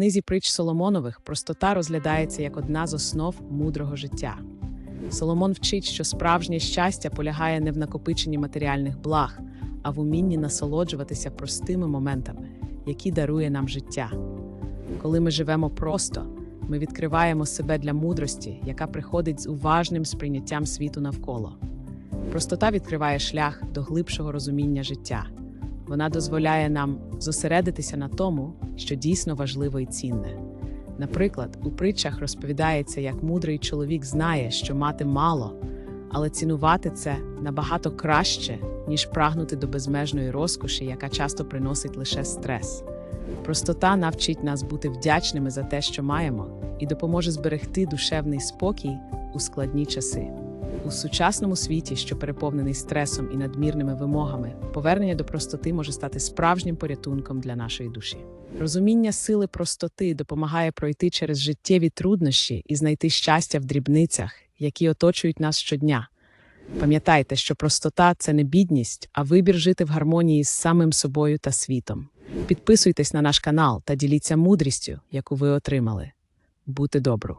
книзі притч Соломонових простота розглядається як одна з основ мудрого життя. Соломон вчить, що справжнє щастя полягає не в накопиченні матеріальних благ, а в умінні насолоджуватися простими моментами, які дарує нам життя. Коли ми живемо просто, ми відкриваємо себе для мудрості, яка приходить з уважним сприйняттям світу навколо. Простота відкриває шлях до глибшого розуміння життя. Вона дозволяє нам зосередитися на тому, що дійсно важливо і цінне. Наприклад, у притчах розповідається, як мудрий чоловік знає, що мати мало, але цінувати це набагато краще, ніж прагнути до безмежної розкоші, яка часто приносить лише стрес. Простота навчить нас бути вдячними за те, що маємо, і допоможе зберегти душевний спокій у складні часи. У сучасному світі, що переповнений стресом і надмірними вимогами, повернення до простоти може стати справжнім порятунком для нашої душі. Розуміння сили простоти допомагає пройти через життєві труднощі і знайти щастя в дрібницях, які оточують нас щодня. Пам'ятайте, що простота це не бідність, а вибір жити в гармонії з самим собою та світом. Підписуйтесь на наш канал та діліться мудрістю, яку ви отримали. Бути добру!